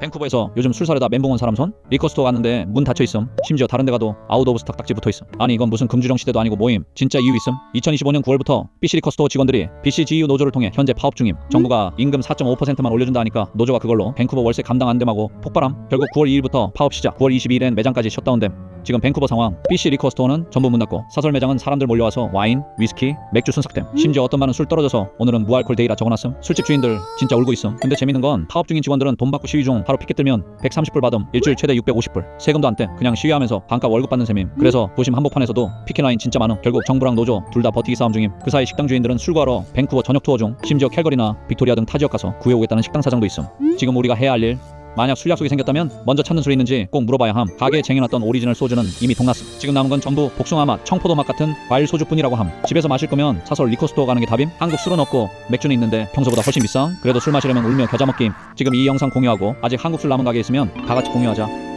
밴쿠버에서 요즘 술 사려다 멘붕 온 사람 손? 리커스토어 갔는데 문 닫혀 있음. 심지어 다른 데 가도 아웃 오브 스탁 딱지 붙어 있음. 아니 이건 무슨 금주령 시대도 아니고 뭐임. 진짜 이유 있음. 2025년 9월부터 BC 리커스토어 직원들이 BCGU 노조를 통해 현재 파업 중임. 정부가 임금 4.5%만 올려준다 하니까 노조가 그걸로 밴쿠버 월세 감당 안 됨하고 폭발함. 결국 9월 2일부터 파업 시작. 9월 22일엔 매장까지 셧다운됨. 지금 밴쿠버 상황 BC 리커 스토어는 전부 문 닫고 사설 매장은 사람들 몰려와서 와인, 위스키, 맥주 순삭됨. 심지어 어떤 반은 술 떨어져서 오늘은 무알콜 데이라 적어놨음. 술집 주인들 진짜 울고 있음. 근데 재밌는 건 파업 중인 직원들은 돈 받고 시위 중 바로 피켓 들면 130불 받음. 일주일 최대 650불. 세금도 안 떼. 그냥 시위하면서 반값 월급 받는 셈임. 그래서 도심 한복판에서도 피켓 라인 진짜 많음. 결국 정부랑 노조 둘 다 버티기 싸움 중임. 그 사이 식당 주인들은 술 구하러 밴쿠버 저녁 투어 중 심지어 캘거리나 빅토리아 등 타 지역 가서 구해오겠다는 식당 사장도 있음. 지금 우리가 해야 할 일 만약 술 약속이 생겼다면 먼저 찾는 술이 있는지 꼭 물어봐야 함. 가게에 쟁여놨던 오리지널 소주는 이미 동났음. 지금 남은 건 전부 복숭아 맛, 청포도 맛 같은 과일 소주뿐이라고 함. 집에서 마실 거면 사설 리코스토어 가는 게 답임. 한국 술은 없고 맥주는 있는데 평소보다 훨씬 비싸. 그래도 술 마시려면 울며 겨자 먹기임. 지금 이 영상 공유하고 아직 한국 술 남은 가게 있으면 다 같이 공유하자.